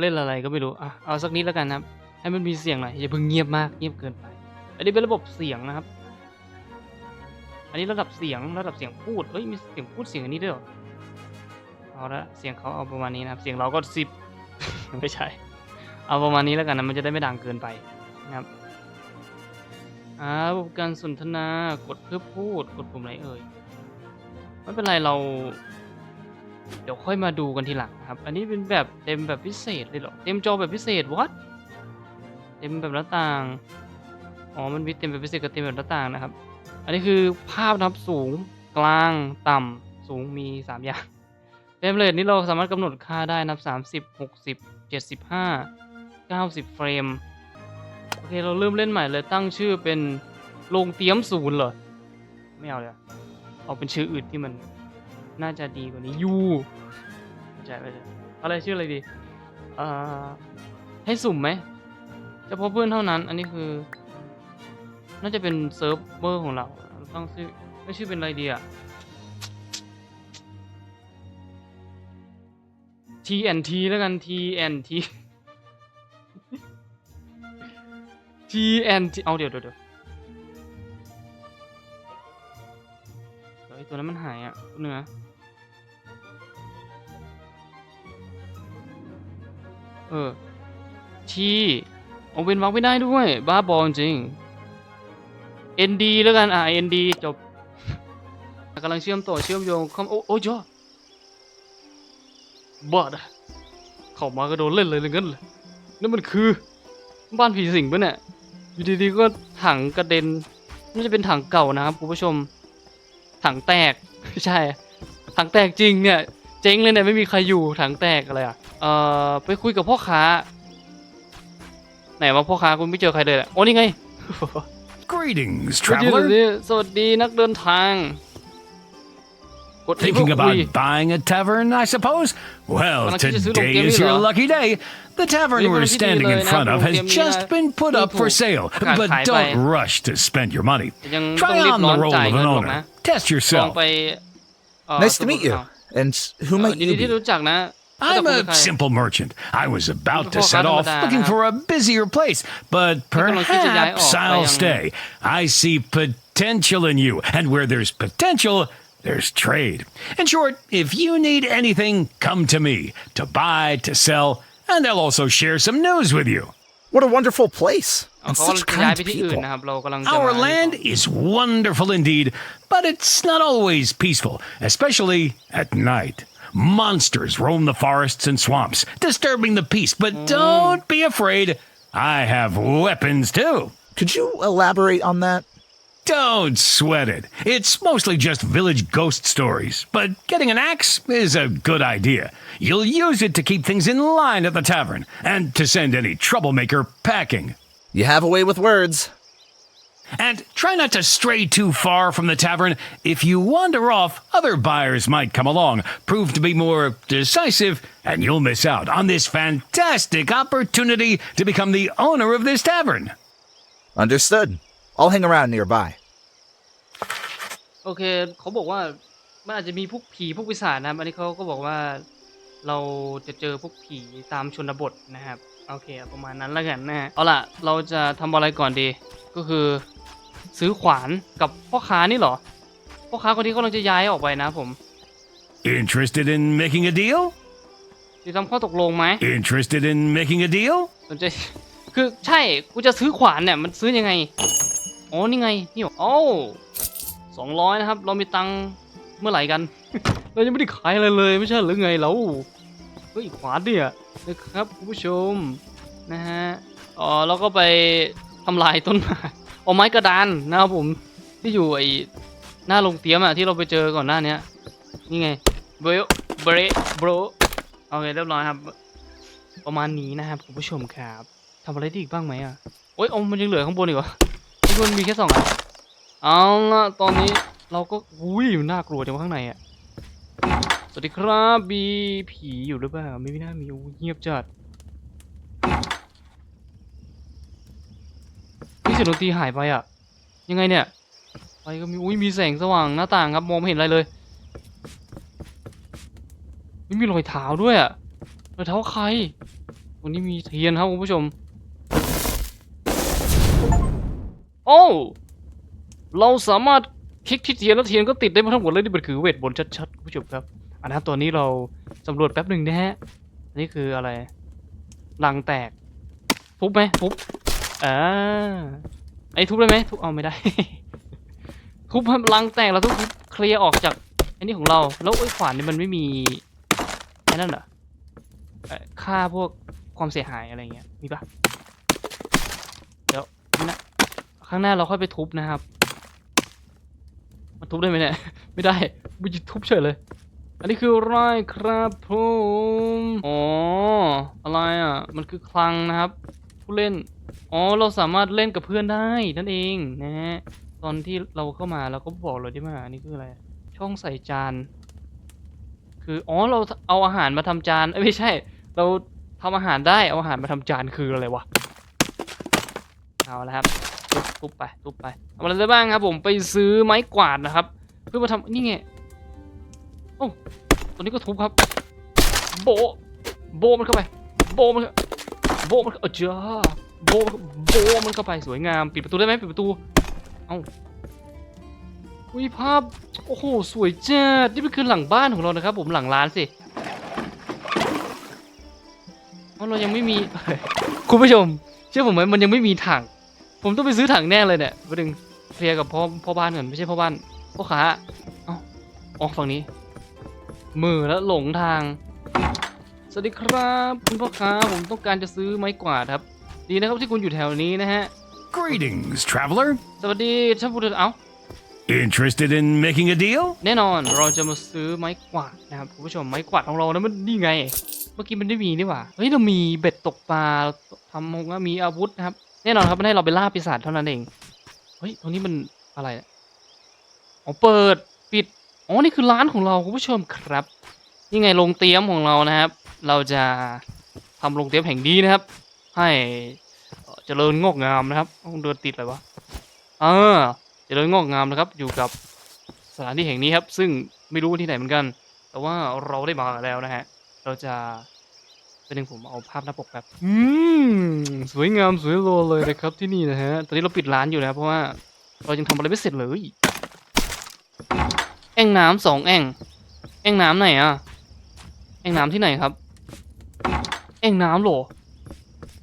เล่นอะไรก็ไม่รู้อะเอาสักนิดแล้วกันนะครับ ให้มันมีเสียงหน่อยอย่าเพิ่งเงียบมากเงียบเกินไป อันนี้เป็นระบบเสียงนะครับ อันนี้ระดับเสียงระดับเสียงพูดเอ้ยมีเสียงพูดเสียงอันนี้ด้วยเหรอเอาละเสียงเขาเอาประมาณนี้นะครับ เสียงเราก็สิบไม่ใช่ เอาประมาณนี้แล้วกันนะมันจะได้ไม่ดังเกินไปนะครับอ่าการสนทนากดเพื่อพูดกดปุ่มไหนเอ่ยไม่เป็นไรเรา เดี๋ยวค่อยมาดูกันทีหลังครับ อันนี้เป็นแบบเต็มแบบพิเศษเลยเหรอ เต็มจอแบบพิเศษวัดเต็มแบบหน้าต่าง อ๋อ มันมีเต็มแบบพิเศษกับเต็มแบบหน้าต่างนะครับ อันนี้คือภาพนะครับสูงกลางต่ำสูงมี 3 อย่างเฟรมเรทนี้เราสามารถกำหนดค่าได้นะับ 30 60 75 90 เฟรม โอเค เราเริ่มเล่นใหม่เลยตั้งชื่อเป็นโรงเตรียมศูนย์เหรอ ไม่เอาเลยเอาเป็นชื่ออื่นที่มัน น่าจะดีกว่านี้ยูไม่ใช่ไม่ใช่อะไรชื่ออะไรดีเอ่อให้สุ่มไหมเฉพาะเพื่อนเท่านั้น อันนี้คือ น่าจะเป็นเซิร์ฟเวอร์ของเราต้องชื่อไม่ชื่อเป็นอะไรดีอะ TNT แล้วกัน TNT TNT เอาเดี๋ยวเดี๋ยวเดี๋ยวเฮ้ยตัวนั้นมันหายอะเนื้อ เออ ทีเอาเว้นวรรคไม่ได้ด้วย บ้าบอจริง ND แล้วกัน อะ ND จบกำลังเชื่อมต่อเชื่อมโยงเข้าโอ้โอ้ยอบ้าดะเข้ามาก็โดนเล่นเลยเลยงั้นเลยนั่นมันคือ บ้านผีสิงปะเนี่ยอยู่ดีๆก็ถังกระเด็นน่าจะเป็นถังเก่านะครับคุณผู้ชม ถังแตกใช่ ถังแตกจริงเนี่ย เจ๊งเลยเนี่ยไม่มีใครอยู่ถังแตกอะไรอะ เอ่อไปคุยกับพ่อค้า ไหนว่าพ่อค้าคุณไม่เจอใครเลยอะโอ้นี่ไง Greetings, สวัสดี traveler. สวัสดีนักเดินทาง กด Thinking คุย about buying a tavern, I suppose? Well, Well, I could just do today them is give me your the- lucky day. The tavern Maybe we're we could do standing in the- front of give has me just the- been put up for people. sale, Okay, but bye, don't bye. rush to spend your money. ยังต้อง Try รีบ on ร้อ the น role จ่าย of เงิ an นหรอกนะ owner. Test ลอง yourself. ไปเอ่อ Nice to สมุด meet you. ข่าว And who เอ่อ might ยิน you ดีที่ be? รู้จักนะ I'm ไม่ต้ a องคุยกับใคร simple merchant. I was about to Before set I off got looking that, for a busier place, but gonna keep the eye perhaps off, I'll bayang- stay. I see potential in you, and where there's potential, there's trade. In short, if you need anything, come to me to buy, to sell, and I'll also share some news with you. What a wonderful place. เอา And เขากำลัง such จะย้าย kind ไปที่อื่น people. นะครับเรากำลังจะ Our มา land is wonderful indeed, but it's not always peaceful, especially at night. Monsters roam the forests and swamps, disturbing the peace, but mm. don't be afraid. I have weapons too. Could you elaborate on that? Don't sweat it. It's mostly just village ghost stories, but getting an axe is a good idea. You'll use it to keep things in line at the tavern and to send any troublemaker packing. You have a way with words. And try not to stray too far from the tavern. If you wander off, other buyers might come along, prove to be more decisive, and you'll miss out on this fantastic opportunity to become the owner of this tavern. Understood. I'll hang around nearby. โอเคเขาบอกว่ามันอาจจะมีพวกผีพวกปีศาจนะครับอันนี้เขาก็บอกว่าเราจะเจอพวกผีตามชนบทนะครับ โอเคประมาณนั้นแล้วกันนะฮะเอาล่ะเราจะทำอะไรก่อนดี ก็คือ ซื้อขวานกับพ่อค้านี่เหรอพ่อค้าคนนี้กำลังจะย้ายออกไปนะผม Interested in making a deal? จะทำข้อตกลงไหม Interested in making a deal? สนใจ คือใช่ กูจะซื้อขวานเนี่ย มันซื้อยังไง อ๋อ นี่ไง นี่หรอโอ้สองร้อยนะครับ เรามีตังค์เมื่อไหร่กัน เรายังไม่ได้ขายอะไรเลย ไม่ใช่หรือไงเราเฮ้ยขวานเนี่ยนะครับคุณผู้ชมนะฮะอ๋อเราก็ไปทำลายต้นไม้เอาไม้กระดานนะครับผมที่อยู่ไอ้หน้าโรงเตรียมอะที่เราไปเจอก่อนหน้าเนี้ยนี่ไงเบรเบรโบรโอเคเรียบร้อยครับ ประมาณนี้นะครับคุณผู้ชมครับทำอะไรได้อีกบ้างไหมอะโอ๊ยเอามันยังเหลือข้างบนอีกเหรอที่มันมีแค่สองอันเอาละตอนนี้เราก็อุ้ยน่ากลัวจังว่าข้างในอะ วัสดีครับมีผีอยู่หรือเปล่า ไม่น่ามีเงียบจัดนี่เสียงดนตรีหายไปอะ ยังไงเนี่ยไปก็มีอุ้ยมีแสงสว่างหน้าต่างครับมองไม่เห็นอะไรเลยไม่มีรอยเท้าด้วยอะรอยเท้าใครตรงนี้มีเทียนครับคุณผู้ชม โอ้เราสามารถคลิกที่เทียนแล้วเทียนก็ติดได้มาทั้งหมดเลยนี่มันคือเวทมนชัดๆคุณผู้ชมครับ อันนั้นตัวนี้เราสำรวจแป๊บหนึ่งนะฮะนนี้คืออะไรลังแตกทุบไหมทุบอ่าไอ้ทุบได้ไหมทุบเอาไม่ได้ ทุบพลังแตกเราต้องเคลียร์ออกจากไอ้นี่ของเรา แล้วไอ้ขวานนี่มันไม่มีไอ้นั่นเหรอเอ่อค่าพวกความเสียหายอะไรเงี้ยมีปะเดี๋ยวข้างหน้าข้างหน้าเราค่อยไปทุบนะครับ มันทุบได้ไหมเนี่ย ไม่ได้มันทุบเฉยเลย อันนี้คือไรครับผมอ๋ออะไรอะ มันคือคลังนะครับ ผู้เล่น อ๋อ เราสามารถเล่นกับเพื่อนได้นั่นเองนะฮะ ตอนที่เราเข้ามาเราก็บอกเลยได้ไหมอันนี้คืออะไร ช่องใส่จาน คือ อ๋อ เราเอาอาหารมาทำจานเอ้ยไม่ใช่ เราทำอาหารได้ เอาอาหารมาทำจานคืออะไรวะ เอาละครับทุบทุบไปทุบไปทำอะไรได้บ้างครับ ผม ไปซื้อไม้กวาดนะครับ เพื่อมาทำนี่ไง โอ้ตัวนี้ก็ทุบครับ โบ โบมันเข้าไป โบมัน โบมันเข้าเออจ้าโบมันโบมันเข้าไปสวยงาม ปิดประตูได้ไหมปิดประตู เอ้าวิภาพ โอ้โห สวยจัด นี่มันคือหลังบ้านของเรานะครับ ผมหลังร้านสิเพราะเรายังไม่มี คุณผู้ชม เชื่อผมไหมมันยังไม่มีถัง ผมต้องไปซื้อถังแน่เลยเนี่ยประเด็นเคลียร์กับพ่อพ่อบ้านก่อนไม่ใช่พ่อบ้านพ่อค้าเอ้าอ๋อฝั่งนี้ มือแล้วหลงทาง สวัสดีครับ คุณพ่อค้าผมต้องการจะซื้อไม้กวาดครับ ดีนะครับที่คุณอยู่แถวนี้นะฮะ Greetings, traveler. สวัสดีท่านผู้เดินเอ้า Interested in making a deal? แน่นอนเราจะมาซื้อไม้กวาดนะครับคุณผู้ชมไม้กวาดของเรานะมันนี่ไง เมื่อกี้มันได้มีนี่หว่าเฮ้ยเรามีเบ็ดตกปลาเราทำมงว่ามีอาวุธนะครับ แน่นอนครับมันให้เราไปล่าปีศาจเท่านั้นเองเฮ้ยตรงนี้มันอะไรเนี่ยอ๋อเปิดปิด อ๋อนี่คือร้านของเราคุณผู้ชมครับนี่ไงโรงเตรียมของเรานะครับ เราจะทำโรงเตรียมแห่งนี้นะครับ ให้เจริญงอกงามนะครับต้องเดินติดอะไรวะเออเจริญงอกงามนะครับ อยู่กับสถานที่แห่งนี้ครับ ซึ่งไม่รู้ว่าที่ไหนเหมือนกัน แต่ว่าเราได้มาแล้วนะฮะเราจะเป็นหนึ่งผมเอาภาพหน้าปกแบบอืมสวยงามสวยโลเลยนะครับที่นี่นะฮะตอนนี้เราปิดร้านอยู่นะครับเพราะว่าเรายังทำอะไรไม่เสร็จเลย แอ่งน้ำสองแอ่ง แอ่งน้ำไหนอะแอ่งน้ำที่ไหนครับ แอ่งน้ำเหรอ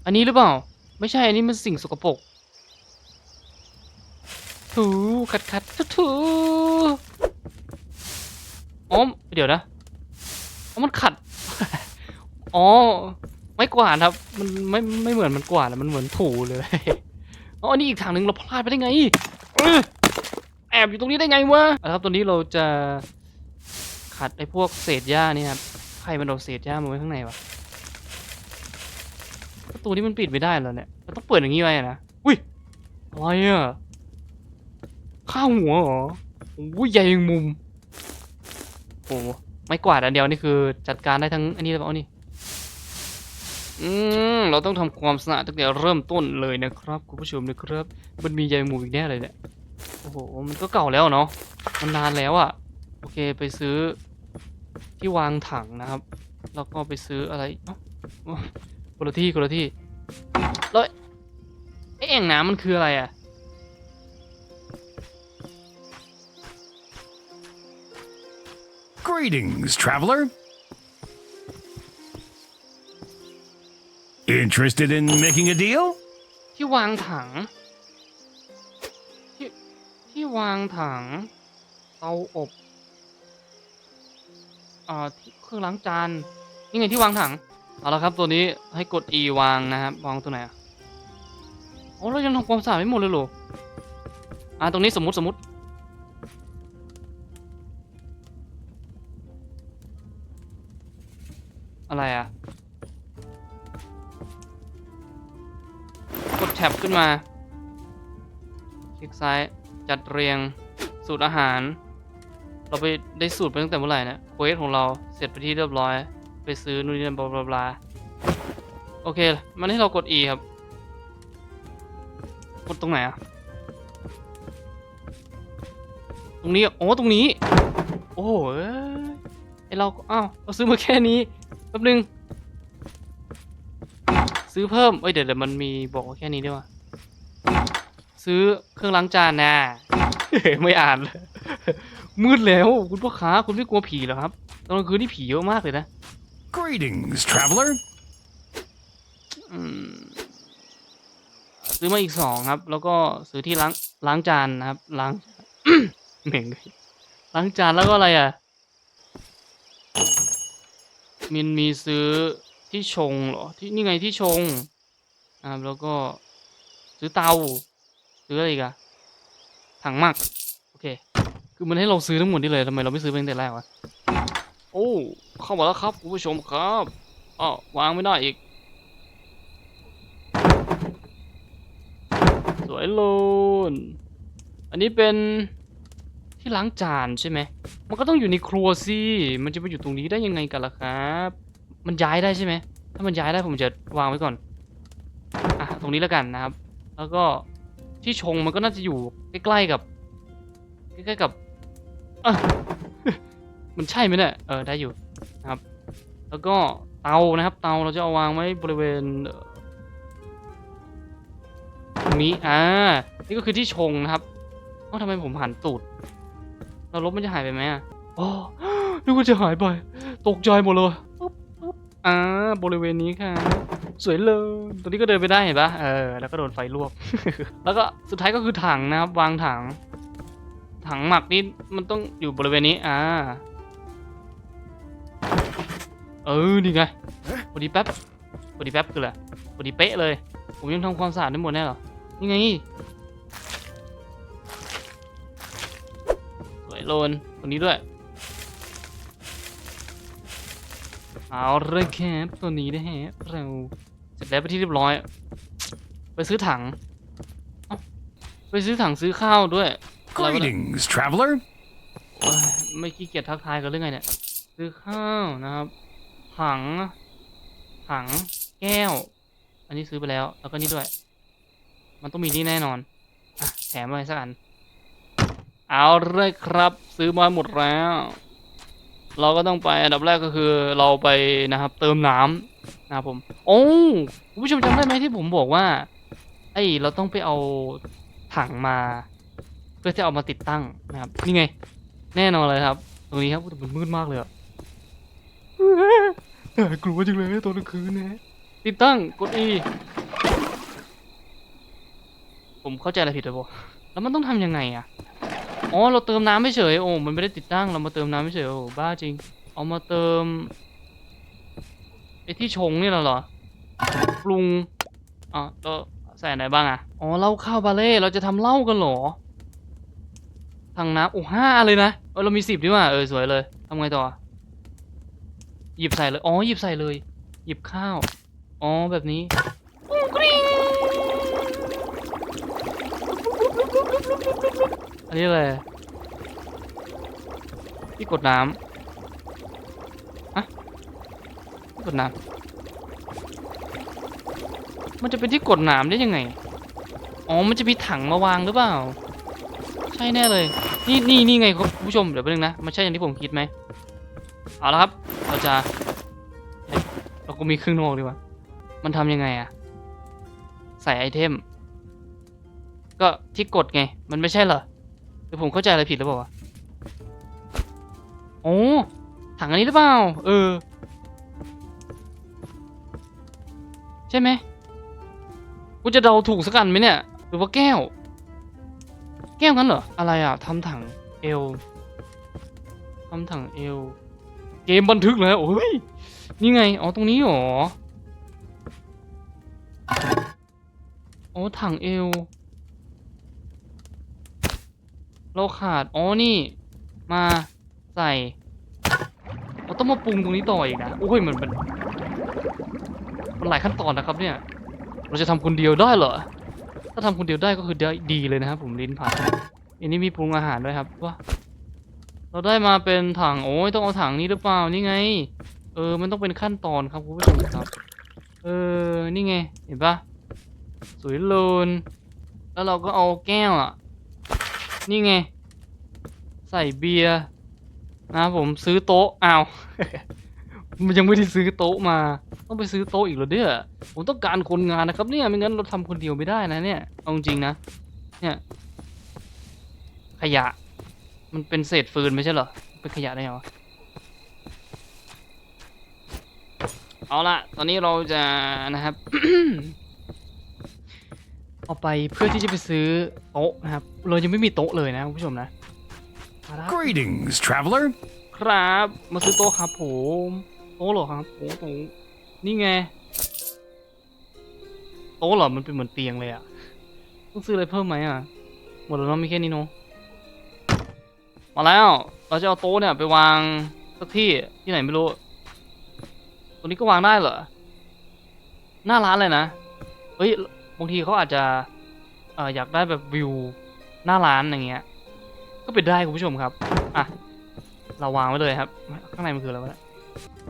อันนี้หรือเปล่า ไม่ใช่ อันนี้มันสิ่งสกปรก ถูขัดขัดถูถูอ๋อเดี๋ยวนะอ๋อมันขัด อ๋อ ไม่กวาดครับ มันไม่ไม่เหมือนมันกวาดแล้วมันเหมือนถูเลย อ๋อ อันนี้อีกทางหนึ่งเราพลาดไปได้ไง อ้ยแอบอยู่ตรงนี้ได้ไงวะเอาละครับตัวนี้เราจะขัดไอ้พวกเศษหญ้านี่ครับใครมันเอาเศษหญ้ามาไว้ข้างในวะประตูนี้มันปิดไม่ได้แล้วเนี่ยเราต้องเปิดอย่างนี้ไว้อะนะอุ้ยอะไรอะข้าวหัวเหรอโอ้ยใหญ่ยังมุมโอ้ไม่กวาดอันเดียวนี่คือจัดการได้ทั้งอันนี้เลยเปล่านี่อืมเราต้องทำความสะอาดตั้งแต่เริ่มต้นเลยนะครับคุณผู้ชมนะครับ มันมีใยมุมอีกแน่เลยเนี่ย โอ้โห มันก็เก่าแล้วเนาะ มันนานแล้วอะ่ะ โอเค ไปซื้อที่วางถังนะครับ แล้วก็ไปซื้ออะไรเอ้าโอ้คนละที่คนละที่แล้วไอ้แอ่งน้ำมันคืออะไรอะ Greetings, traveler. Interested in making a deal? ที่วางถังที่ที่ วางถัง เตาอบอ่าเครื่องล้างจานนี่ไงที่วางถังเอาละครับตัวนี้ให้กด E วางนะครับวางตัวไหนอะโอ้เรายังทำความสะอาดไม่หมดเลยหรออ่าตรงนี้สมมติสมมติอะไรอะ กดแท็บขึ้นมา คลิกซ้าย จัดเรียงสูตรอาหาร เราไปได้สูตรไปตั้งแต่เมื่อไหร่นะเควสของเราเสร็จไปที่เรียบร้อย ไปซื้อนู่นนี่นั่นบลาบลาโอเค มันให้เรากด E ครับ กดตรงไหนอะตรงนี้โอ้ตรงนี้ โอ้เอ้ยไอเราอ้าวเราซื้อมาแค่นี้แป๊บนึง ซื้อเพิ่มเอ้ยเดี๋ยวเดี๋ยวมันมีบอกว่าแค่นี้ด้วยวะ ซื้อเครื่องล้างจานนะไม่อ่านเลยมืดแล้วคุณพ่อค้าคุณไม่กลัวผีเหรอครับตอนกลางคืนนี่ผีเยอะมากเลยนะ Greetings, traveler. อืมซื้อมาอีกสองครับ แล้วก็ซื้อที่ล้างล้างจานนะครับ ล้างเหม่งเลยล้างจานแล้วก็อะไรอะมินมีซื้อที่ชงเหรอที่นี่ไงที่ชงนะครับแล้วก็ซื้อเตา ซื้ออะไรอีกอะถังมักโอเค คือมันให้เราซื้อทั้งหมดนี่เลยทำไมเราไม่ซื้อไปตั้งแต่แรกวะโอ้เข้ามาแล้วครับคุณผู้ชมครับอ้าวางไม่ได้อีก สวยโลนอันนี้เป็นที่ล้างจานใช่ไหม มันก็ต้องอยู่ในครัวสิ มันจะมาอยู่ตรงนี้ได้ยังไงกันล่ะครับ มันย้ายได้ใช่ไหม ถ้ามันย้ายได้ผมจะวางไว้ก่อน อะ ตรงนี้แล้วกันนะครับ แล้วก็ ที่ชงมันก็น่าจะอยู่ใกล้ๆกับใกล้ๆกับมันใช่ไหมเนี่ยเออได้อยู่นะครับ แล้วก็เตานะครับ เตาเราจะเอาวางไว้บริเวณตรงนี้อ่านี่ก็คือที่ชงนะครับเอ้าทำไมผมหันตูด เราลบมันจะหายไปไหมอะอ๋อนึกว่าจะหายไป ตกใจหมดเลยปุ๊บปุ๊บอ่าบริเวณนี้ค่ะ สวยเลยตรงนี้ก็เดินไปได้เห็นปะเออแล้วก็โดนไฟลวก แล้วก็สุดท้ายก็คือถังนะครับ วางถัง ถังหมักนี่มันต้องอยู่บริเวณนี้อ่าเออนี่ไงพอดีแป๊บพอดีแป๊บคืออะไรพอดีเป๊ะเลย ผมยังทำความสะอาดได้หมดแน่หรอนี่ไงสวยโลนตัวนี้ด้วย เอาเลยครับตัวนี้นะฮะเราเสร็จแล้วไปนที่เรียบร้อย ไปซื้อถังเอ้าไปซื้อถังซื้อข้าวด้วยอะไรวะเนี่ย Greetings, traveler. โอ้ยไม่ขี้เกียจทักทายกันเรื่องไงเนี่ย ซื้อข้าวนะครับ ถัง ถัง แก้ว อันนี้ซื้อไปแล้ว แล้วก็นี่ด้วย มันต้องมีนี่แน่นอนอะแถมอะไรสักอัน เอาเลยครับ ซื้อมาหมดแล้ว เราก็ต้องไปอันดับแรกก็คือเราไปนะครับ เติมน้ำนะครับผมโอ้คุณผู้ชมจำได้ไหมที่ผมบอกว่า ไอ้เราต้องไปเอาถังมา เพื่อที่เอามาติดตั้งนะครับนี่ไง แน่นอนเลยครับ ตรงนี้ครับอุ๊ยแต่มันมืดมากเลยอะน่ากลัวจังเลยตอนกลางคืนนะฮะติดตั้งกด E ผมเข้าใจอะไรผิดหรือเปล่าแล้วมันต้องทำยังไงอะ อ๋อเราเติมน้ำไม่เฉยโอ้มันไม่ได้ติดตั้งเรามาเติมน้ำไม่เฉยโอ้บ้าจริง เอามาเติมไอ้ที่ชงนี่เหรอปรุงอ๋อเราใส่อะไรบ้างอะอ๋อเหล้าข้าวบาเล่เราจะทำเหล้ากันเหรอทางน้ำโอ้ห้าเลยนะเออเรามีสิบดีกว่าเออสวยเลยทำไงต่อ หยิบใส่เลย อ๋อหยิบใส่เลย หยิบข้าว อ๋อแบบนี้ อันนี้อะไรที่กดน้ำอะที่กดน้ำมันจะเป็นที่กดน้ำได้ยังไง อ๋อ มันจะมีถังมาวางหรือเปล่า ใช่แน่เลย นี่นี่นี่ไงคุณผู้ชม เดี๋ยวแป๊บนึงนะ มันใช่อย่างที่ผมคิดไหม เอาละครับ เราจะ เราก็มีครึ่งนอกดีกว่า มันทำยังไงอะใส่ไอเทม ก็ที่กดไง มันไม่ใช่เหรอ รือผมเข้าใจอะไรผิดหรือเปล่าวะโอ้ถังอันนี้หรือเปล่า เออ ใช่ไหมกูจะเดาถูกสักอันไหมเนี่ย หรือว่าแก้ว แก้วกันเหรอ อะไรอะทำถังเอลทำถังเอล เกมบันทึกเลยโอ้ย นี่ไง อ๋อ ตรงนี้หรออ๋อถังเอว เราขาด อ๋อ นี่ มาใส่เราต้องมาปรุงตรงนี้ต่ออีกนะ โอ้ยมันมันมันหลายขั้นตอนนะครับเนี่ย เราจะทำคนเดียวได้เหรอ ถ้าทำคนเดียวได้ก็คือได้ดีเลยนะครับผมลิ้นผัดอันนี้มีปรุงอาหารด้วยครับว่าเราได้มาเป็นถัง โอ้ยต้องเอาถังนี้หรือเปล่า นี่ไง เออ มันต้องเป็นขั้นตอนครับคุณผู้ชมครับ เออ นี่ไง เห็นปะสวยโลนแล้วเราก็เอาแก้วอะ นี่ไง ใส่เบียร์นะผมซื้อโต๊ะอ้าว มันยังไม่ได้ซื้อโต๊ะมา ต้องไปซื้อโต๊ะอีกเหรอเนี่ยผมต้องการคนงานนะครับเนี่ยไม่งั้นเราทำคนเดียวไม่ได้นะเนี่ยเอาจริงๆนะเนี่ยขยะ มันเป็นเศษฟืนไม่ใช่เหรอเป็นขยะได้เหรอเอาละตอนนี้เราจะนะครับ เอาไปเพื่อที่จะไปซื้อโต๊ะนะครับ เรายังไม่มีโต๊ะเลยนะคุณผู้ชมนะมาแล้ว Greetings, traveler. ครับมาซื้อโต๊ะครับผมโต๊ะเหรอครับโอ้โต๊ะนี่ไงโต๊ะเหรอมันเป็นเหมือนเตียงเลยอะต้องซื้ออะไรเพิ่มไหมอะหมดแล้วเนาะมีแค่นี้เนาะมาแล้วเราจะเอาโต๊ะเนี่ยไปวางสักที่ที่ไหนไม่รู้ตรงนี้ก็วางได้เหรอหน้าร้านเลยนะเฮ้ย บางทีเขาอาจจะเอ่ออยากได้แบบวิวหน้าร้านอย่างเงี้ย ก็เป็นได้คุณผู้ชมครับ อะ เราวางไว้เลยครับ ข้างในมันคืออะไรวะเนี่ย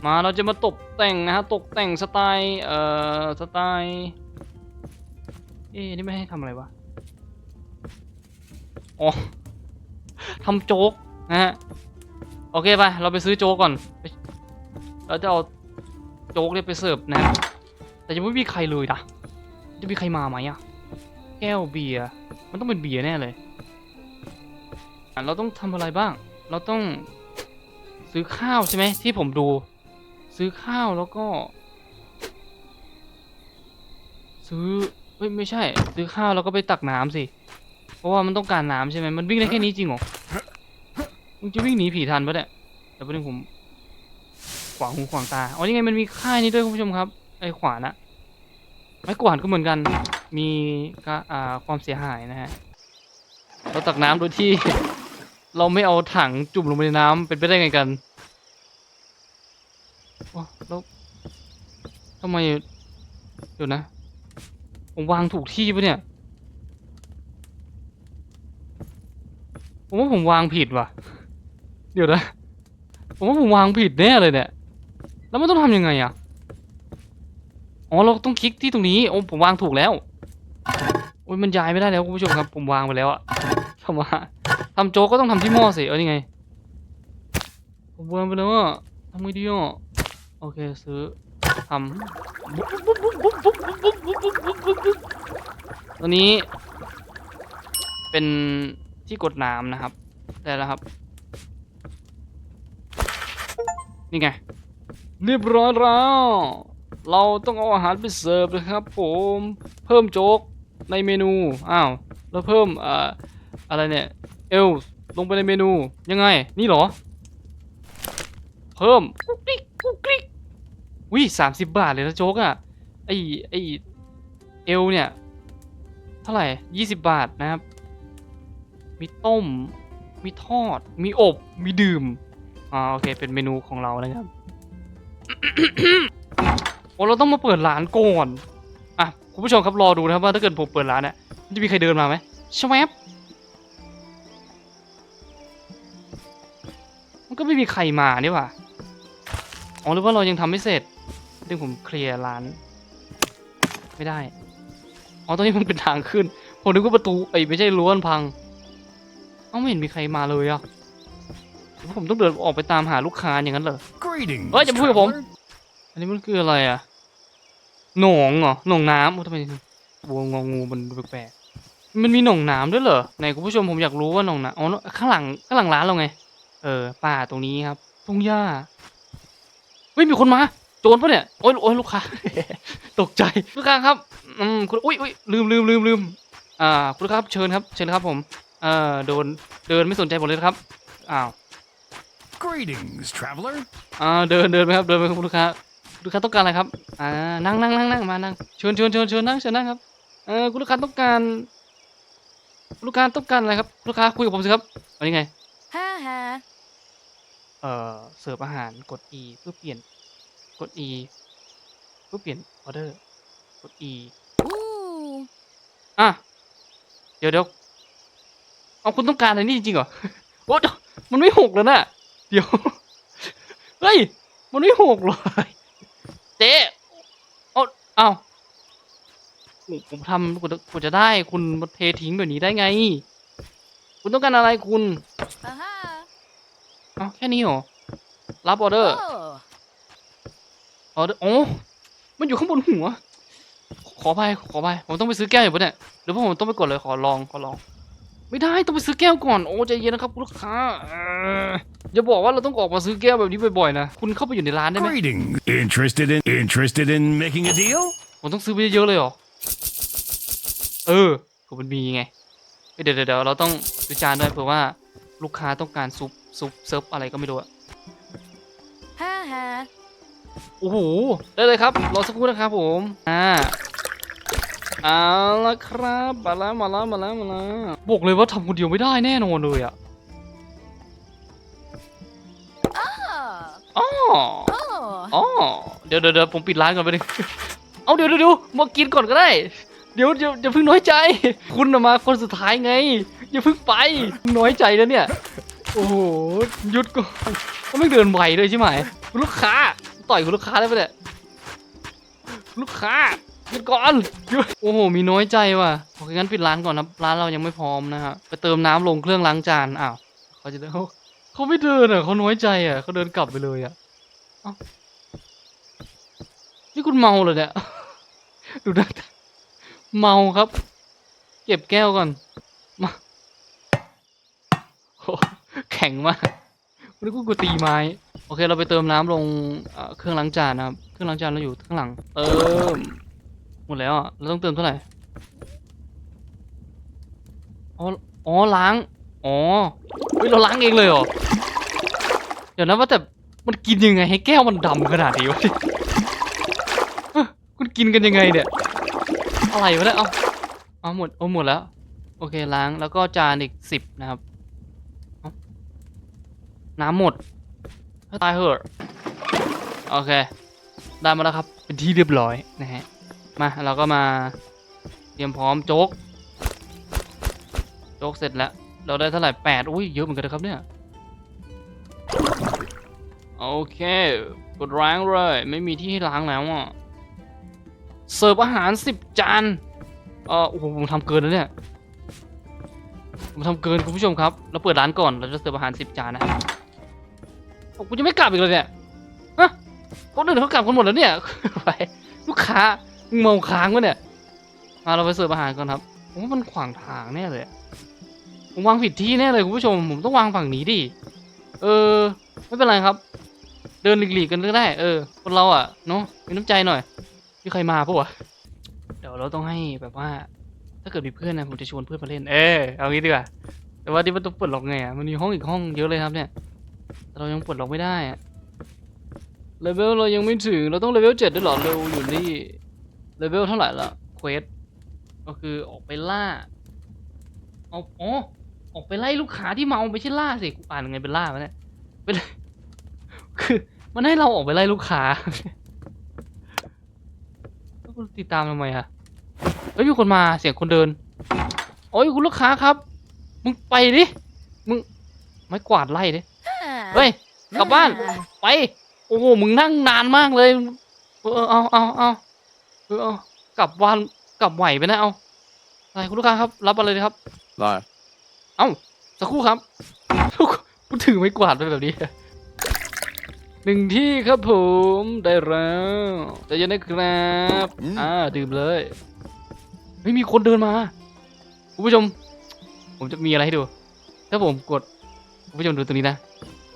มาเราจะมาตกแต่งนะฮะ ตกแต่งสไตล์ เอ่อ สไตล์ เอ๊นี่ไม่ให้ทำอะไรวะ อ๋อทำโจ๊กนะฮะ โอเคไป เราไปซื้อโจ๊กก่อน เราจะเอาโจ๊กเนี่ยไปเสิร์ฟนะฮะแต่ยังไม่มีใครเลยนะ จะมีใครมาไหมอะแก้วเบียร์มันต้องเป็นเบียร์แน่เลยอะเราต้องทำอะไรบ้าง เราต้องซื้อข้าวใช่ไหมที่ผมดู ซื้อข้าวแล้วก็ ซื้อเฮ้ยไม่ใช่ ซื้อข้าวแล้วก็ไปตักน้ำสิ เพราะว่ามันต้องการน้ำใช่ไหมมันวิ่งได้แค่นี้จริงเหรอมึงจะวิ่งหนีผีทันปะเนี่ยเดี๋ยวประเด็นผมขวางหูขวางตาอ๋อนี่ไงมันมีค่ายนี้ด้วยคุณผู้ชมครับไอ้ขวานอะ ไม้กวาดก็เหมือนกัน มีก็อ่าความเสียหายนะฮะ เราตักน้ำโดยที่ เราไม่เอาถังจุ่มลงไปในน้ำเป็นไปได้ไงกันโอ้แล้วทำไมเดี๋ยวนะ ผมวางถูกที่ปะเนี่ย ผมว่าผมวางผิดว่ะ เดี๋ยวนะ ผมว่าผมวางผิดแน่เลยเนี่ย แล้วมันต้องทำยังไงอะ อ๋อเราต้องคลิกที่ตรงนี้โอ้ผมวางถูกแล้วโอ้ยมันย้ายไม่ได้แล้วคุณผู้ชมครับ ผมวางไปแล้วอะทำมาทำโจ๊กก็ต้องทำที่หม้อสิเออนี่ไง ผมวางไปแล้วอะทำไงดีอะโอเคซื้อทำตัวนี้ เป็นที่กดน้ำนะครับ ได้แล้วครับ นี่ไงเรียบร้อยแล้ว เราต้องเอาอาหารไปเสิร์ฟนะครับผมเพิ่มโจ๊กในเมนูอ้าวแล้วเพิ่มอ่ออะไรเนี่ยเอลลงไปในเมนูยังไง นี่เหรอ เพิ่มกุ๊กกิ๊กกุ๊กกิ๊กวิสามสิบบาทเลยนะโจ๊กอะไอไอเอลเนี่ย เท่าไหร่ยี่สิบบาทนะครับ มีต้ม มีทอด มีอบ มีดื่ม อ่าโอเค เป็นเมนูของเรานะครับ เราต้องมาเปิดร้านก่อนอะคุณผู้ชมครับรอดูนะครับว่าถ้าเกิดผมเปิดร้านเนี่ยมันจะมีใครเดินมาไหมชวบมันก็ไม่มีใครมานี่หว่าอ๋อหรือว่าเรายังทำไม่เสร็จดึงผมเคลียร์ร้าน ไม่ได้อ๋อตอนนี้มันเป็นทางขึ้นผมนึกว่าประตูไอ้ยไม่ใช่รั้วมันพังเอ้าไม่เห็นมีใครมาเลยอะหรือว่าผมต้องเดินออกไปตามหาลูกค้าอย่างนั้นเหรอ Greetings, Ôi, chấm vui của bóng. traveler. อันนี้มันคืออะไรอะ หนองเหรอหนองน้ำโอ้ทำไมวัวงองูมันดูแปลกๆมันมีหนองน้ำด้วยเหรอไหนคุณผู้ชมผมอยากรู้ว่าหนองน้ำอ๋อข้างหลังข้างหลังร้านเราไง เออป่าตรงนี้ครับทุ่งหญ้าเฮ้ยมีคนมา โจรปะเนี่ยโอ้ยโอ้ยลูกค้า ตกใจลูกค้าครับอืมคุณอุ้ยอุ้ยลืมลืมลืมลืมอ่าคุณลูกค้าครับเชิญครับเชิญครับผมเอ่อโดนเดินไม่สนใจผมเลยนะครับอ้าว Greetings, traveler. อ่าเดินเดินไปครับเดินไปครับคุณลูกค้าคุณ ลูกค้าต้องการอะไรครับ อ่า นั่งนั่งนั่งนั่งมา นั่งเชิญเชิญเชิญเชิญนั่งเชิญนั่งครับ เออคุณลูกค้าต้องการคุณลูกค้าต้องการอะไรครับ ลูกค้าคุยกับผมสิครับเอายังไง ฮ่าฮ่าเอ่อ เสิร์ฟอาหาร กด E เพื่อเปลี่ยน กด E เพื่อเปลี่ยนออเดอร์ กด E อู้อะ เดี๋ยวเดี๋ยวเอาคุณต้องการอะไรนี่จริงๆเหรอ โอ้เดี๋ยวมันไม่หกแล้วนะเดี๋ยว เฮ้ย มันไม่หกเลยเจ๊เอาเอาโอ้ผมทำกูจะกูจะได้คุณมาเททิ้งแบบนี้ได้ไง คุณต้องการอะไรคุณอ่าฮ่าเอาแค่นี้เหรอ รับออเดอร์โอ้อ๋อโอ้ มันอยู่ข้างบนหัว ขอไป ขอไป ผมต้องไปซื้อแก้วอยู่ปะเนี่ยหรือว่าผมต้องไปกดเลย ขอลอง ขอลอง ไม่ได้ ต้องไปซื้อแก้วก่อน โอ้ใจเย็นนะครับคุณลูกค้าเอ่ออย่าบอกว่าเราต้องออกมาซื้อแก้วแบบนี้บ่อยๆนะ คุณเข้าไปอยู่ในร้านได้ไหม Greetings. Interested in interested in making a deal? ผมต้องซื้อไปเยอะๆเลยเหรอ เออผมมันมีไงเอ้ยเดี๋ยวเดี๋ยวเดี๋ยวเราต้องซื้อจานด้วยเผื่อว่าลูกค้าต้องการซุปซุปเซิร์ฟอะไรก็ไม่รู้อะฮ่าฮ่าโอ้โห ได้เลยครับ รอสักครู่นะครับผม อ่า เอาละครับ มาแล้วมาแล้วมาแล้วมาแล้วบอกเลยว่าทำคนเดียวไม่ได้แน่นอนเลยอะ อ๋ออ้ออ๋อเดี๋ยวเดี๋ยวเดี๋ยวผมปิดร้านก่อนไปหนึ่งเอาเดี๋ยวเดี๋ยวเดี๋ยวมากินก่อนก็ได้ เดี๋ยวเดี๋ยวอย่าเพิ่งน้อยใจ คุณน่ะมาคนสุดท้ายไง อย่าเพิ่งไป น้อยใจแล้วเนี่ย โอ้โหหยุดก่อนก็ไม่เดินไหวเลยใช่ไหมคุณลูกค้า ต่อยคุณลูกค้าได้ปะเนี่ยคุณลูกค้าหยุดก่อนหยุดโอ้โห มีน้อยใจว่ะโอเคงั้นปิดร้านก่อนนะร้านเรายังไม่พร้อมนะฮะ ไปเติมน้ำลงเครื่องล้างจาน อ้าวเขาจะเดิน เขาไม่เดินอะเขาน้อยใจอะเขาเดินกลับไปเลยอะนี่คุณเมาเลยเนี่ย ดูนะเมาครับ เก็บแก้วก่อน มาโอ้แข็งมากนึกว่ากูตีไม้ โอเค เราไปเติมน้ำลงเครื่องล้างจานนะครับ เครื่องล้างจานเราอยู่ข้างหลังเติมหมดแล้วอะ เราต้องเติมเท่าไหร่ อ๋ออ๋อล้าง อ๋อเฮ้ยเราล้างเองเลยเหรอ เดี๋ยวนะว่าแต่มันกินยังไงให้แก้วมันดำขนาดนี้วะคุณกินกันยังไงเนี่ย อะไรวะเนี่ย เอาเอาหมดเอาหมดแล้ว โอเคล้างแล้วก็จานอีกสิบนะครับ น้ำหมดตายเหอะ โอเค ได้มาแล้วครับ เป็นที่เรียบร้อยนะฮะ มาเราก็มาเตรียมพร้อมโจ๊ก โจ๊กเสร็จแล้ว เราได้เท่าไหร่แปดอุ้ยเยอะเหมือนกันนะครับเนี่ย โอเค กดล้างเลย ไม่มีที่ให้ล้างแล้วอะ เสิร์ฟอาหารสิบจานเออโอ้โหผมทำเกินแล้วเนี่ยผมทำเกินคุณผู้ชมครับ เราเปิดร้านก่อน เราจะเสิร์ฟอาหารสิบจานนะครับโอ้กูจะไม่กลับอีกเลยเนี่ยฮะคนอื่นเขากลับกันหมดแล้วเนี่ย ไปลูกค้ามึงเมาค้างวะเนี่ยมาเราไปเสิร์ฟอาหารก่อนครับผมว่ามันขวางทางแน่เลยอะ ผมวางผิดที่แน่เลยคุณผู้ชม ผมต้องวางฝั่งนี้ดิ เออ ไม่เป็นไรครับ เดินหลีกๆกันก็ได้ เออ คนเราอะเนาะมีน้ำใจหน่อยมีใครมาปะวะ เดี๋ยวเราต้องให้แบบว่า ถ้าเกิดมีเพื่อนนะผมจะชวนเพื่อนมาเล่น เออเอางี้ดีกว่า แต่ว่าที่มันต้องเปิดล็อกไงอะ มันมีห้องอีกห้องเยอะเลยครับเนี่ย แต่เรายังปลดล็อกไม่ได้อะเลเวลเรายังไม่ถึง เราต้องเลเวลเจ็ดด้วยเหรอ เร็วอยู่นี่ เลเวลเท่าไหร่ละเควส ก็คือออกไปล่าเอาอ๋อ ออกไปไล่ลูกค้าที่เมาไม่ใช่ล่าสิกูอ่านยังไงเป็นล่าวะเนี่ยเป็นคือมันให้เราออกไปไล่ลูกค้าแล้วคุณติดตามทำไมอะเฮ้ยมีคนมาเสียงคนเดินโอ้ยคุณลูกค้าครับ มึงไปดิมึงไม่กวาดไล่ดิเฮ้ยกลับบ้านไป โอ้โหมึงนั่งนานมากเลย เออเอาเอาเอาเออกลับบ้านกลับไหวไปนะเอาอะไรคุณลูกค้าครับ รับอะไรครับได้ เอ้าสักครู่ครับลูกกูถือไม่กวาดไปแบบนี้หนึ่งที่ครับผมได้แล้วใจะเย็นนะครับอ่าดื่มเลยเฮ้ยมีคนเดินมาคุณผู้ชม ผมจะมีอะไรให้ดู ถ้าผมกดคุณผู้ชมดูตรงนี้นะ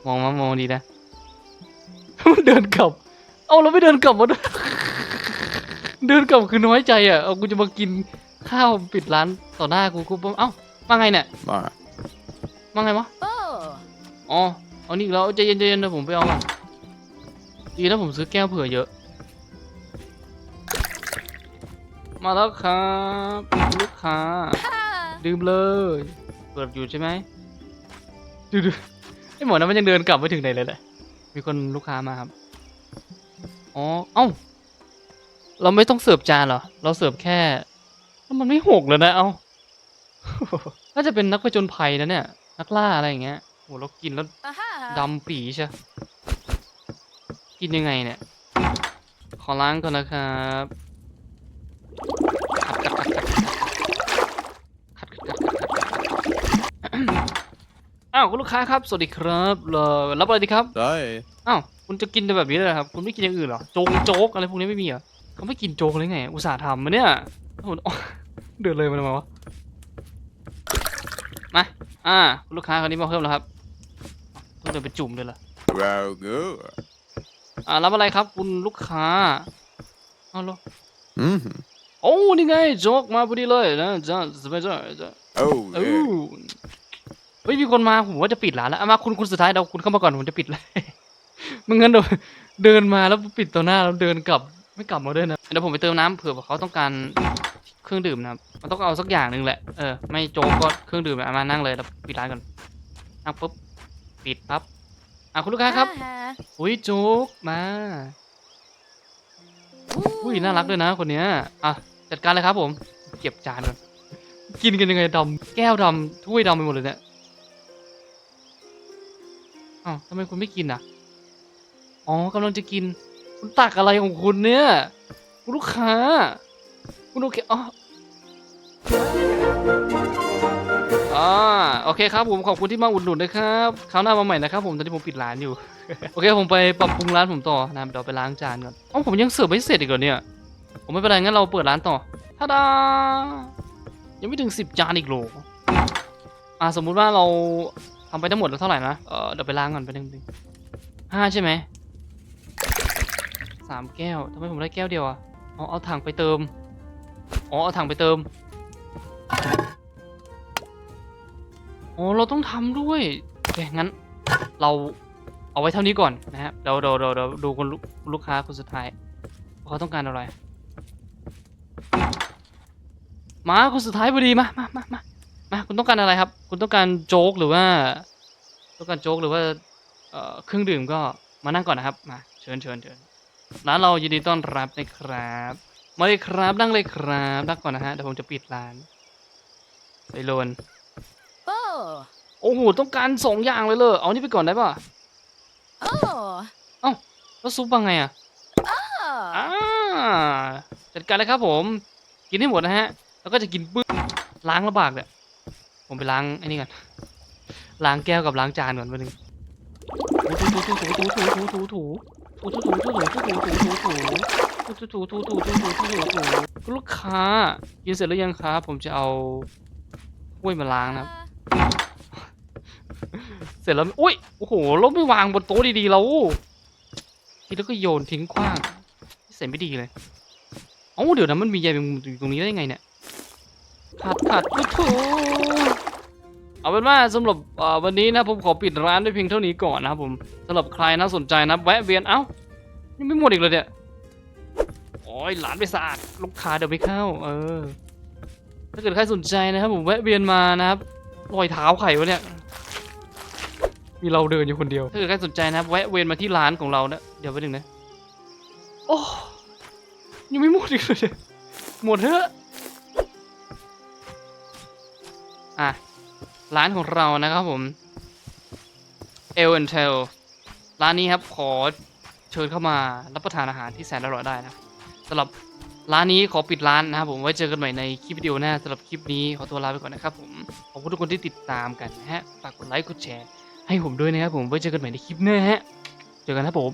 มองมามองดีนะมันเดินกลับ เอาเราไม่เดินกลับมาด้วยเดินกลับคือน้อยใจอะเอากูจะมากินข้าวปิดร้านต่อหน้ากูกูเอ้า มาไงเนี่ยมามาไงวะโอ้อ๋อเอานี่อีกแล้วใจเย็นใจเย็นเดี๋ยวผมไปเอามาดีนะผมซื้อแก้วเผื่อเยอะ มาแล้วครับลูกค้าฮ่าดื่มเลย เปิดอยู่ใช่ไหมดูดูไอหมอนั้นมันยังเดินกลับไม่ถึงไหนเลยแหละมีคนลูกค้ามาครับอ๋อเอ้าเราไม่ต้องเสิร์ฟจานเหรอ เราเสิร์ฟแค่แล้วมันไม่หกเลยนะ เอ้า น่าจะเป็นนักผจนภัยนะเนี่ย นักล่าอะไรอย่างเงี้ยโหเรากินแล้วดำปีใช่ กินยังไงเนี่ย ขอล้างก่อนนะครับอ้าวคุณลูกค้าครับ สวัสดีครับเลยรับอะไรดีครับ ได้ อ้าวคุณจะกินแต่แบบนี้เลยครับ คุณไม่กินอย่างอื่นหรอ โจงโจ๊กอะไรพวกนี้ไม่มีเหรอเขาไม่กินโจ๊กเลยไง อุตส่าห์ทำมาเนี่ยเดือดเลยมันมาวะ มา อ่าคุณลูกค้าคนนี้มาเพิ่มแล้วครับต้องเดินไปจุ่มด้วยเหรอ well good อ่า รับอะไรครับคุณลูกค้า เอาเหรออืมโอ้ นี่ไงโจ๊กมาพอดีเลยนะจ้าสบายจ้าจ้าโอ้เออเฮ้ยมีคนมาผมว่าจะปิดร้านแล้วเอามาคุณคุณสุดท้ายเดี๋ยวคุณเข้ามาก่อนผมจะปิดเลยไม่งั้นเดี๋ยวเดินมาแล้วปิดต่อหน้าแล้วเดินกลับไม่กลับมาด้วยนะเดี๋ยวผมไปเติมน้ำเผื่อเขาต้องการ เครื่องดื่มนะครับ มันต้องเอาสักอย่างหนึ่งแหละ เออ ไม่โจ๊กก็เครื่องดื่มเอามานั่งเลยแล้วปิดร้านก่อนนั่งปุ๊บ ปิดปั๊บ อะคุณลูกค้าครับฮ่าอุ้ยโจ๊กมา อุ้ยน่ารักด้วยนะคนเนี้ย อะจัดการเลยครับผม เก็บจานก่อน กินกันยังไงดำแก้วดำถ้วยดำไปหมดเลยเนี่ยอ้าวทำไมคุณไม่กินอะ อ๋อกำลังจะกิน คุณตักอะไรของคุณเนี่ยคุณลูกค้า คุณโอเคอ๋ออ่าโอเคครับผมขอบคุณที่มาอุดหนุนนะครับคราวหน้ามาใหม่นะครับผมตอนนี้ผมปิดร้านอยู่ โอเคผมไปปรับปรุงร้านผมต่อนะเดี๋ยวไปล้างจานก่อนเอ้าผมยังเสิร์ฟไม่เสร็จอีกเหรอเนี่ย ผมไม่เป็นไรงั้นเราเปิดร้านต่อท่าดายังไม่ถึงสิบจานอีกโหรออ่าสมมุติว่าเราทำไปทั้งหมดแล้วเท่าไหร่นะเออเดี๋ยวไปล้างก่อนไปหนึ่งห้าใช่ไหมสามแก้วทำไมผมได้แก้วเดียวอะอ๋อเอาถังไปเติม อ๋อเอาถังไปเติมอ๋อเราต้องทำด้วยโอเคงั้นเราเอาไว้เท่านี้ก่อนนะครับเดี๋ยวเดี๋ยวเดี๋ยวเดี๋ยวดูคนลูกลูกค้าคนสุดท้ายว่าเขาต้องการอะไร มาคนสุดท้ายพอดีมามามามามาคุณต้องการอะไรครับ คุณต้องการโจ๊กหรือว่า ต้องการโจ๊กหรือว่าเอ่อเครื่องดื่มก็มานั่งก่อนนะครับมาเชิญเชิญเชิญร้านเรายินดีต้อนรับนะครับ มาเลยครับนั่งเลยครับนั่งก่อนนะฮะเดี๋ยวผมจะปิดร้านไปโลนโอ้โอ้โหต้องการสองอย่างเลยเลยเอานี่ไปก่อนได้ป่ะโอ้แล้วซุปว่าไงอะอ่าจัดการเลยครับผม กินให้หมดนะฮะ แล้วก็จะกินปึ๊บล้างลำบากเนี่ยผมไปล้างไอ้นี่ก่อนล้างแก้วกับล้างจานก่อนวันหนึ่งถูถูถูถูถูถูถูถูถูถูถูถูถูถูถูถูถูถูถู ถูถูถูถูถูคุณลูกค้ากินเสร็จหรือยังครับผมจะเอาถ้วยมาล้างนะครับ เสร็จแล้วอุ้ยโอ้โหเราไม่วางบนโต๊ะดีๆเราทีแล้วก็โยนทิ้งขว้างใส่ไม่ดีเลยเอ้าเดี๋ยวนะมันมีใยแมงมุมอยู่ตรงนี้ได้ไงเนี่ยขัดขัดทุทูเอาเป็นว่าสำหรับวันนี้นะผมขอปิดร้านด้วยเพียงเท่านี้ก่อนนะครับผมสำหรับใครน่าสนใจนะแวะเวียนเอ้ายังไม่หมดอีกเลยเนี่ย อ้ยหลานไปสะอาดลูกค้าเดี๋ยวไม่เข้า เออ ถ้าเกิดใครสนใจนะครับผมแวะเวียนมานะครับรอยเท้าไข่วะเนี่ย มีเราเดินอยู่คนเดียว ถ้าเกิดใครสนใจนะครับแวะเวียนมาที่ร้านของเรานะเดี๋ยวไปหนึ่งนะ โอ้ยังไม่หมดอีกเลยหมดเถอะอะร้านของเรานะครับผม l and Tell ร้านนี้ครับขอเชิญเข้ามารับประทานอาหารที่แสนอร่อยได้นะ สำหรับร้านนี้ขอปิดร้านนะครับผมไว้เจอกันใหม่ในคลิปวิดีโอหน้าสำหรับคลิปนี้ขอตัวลาไปก่อนนะครับผมขอบคุณทุกคนที่ติดตามกันนะฮะฝากกดไลค์กดแชร์ให้ผมด้วยนะครับผมไว้เจอกันใหม่ในคลิปหน้าฮะเจอกันครับผม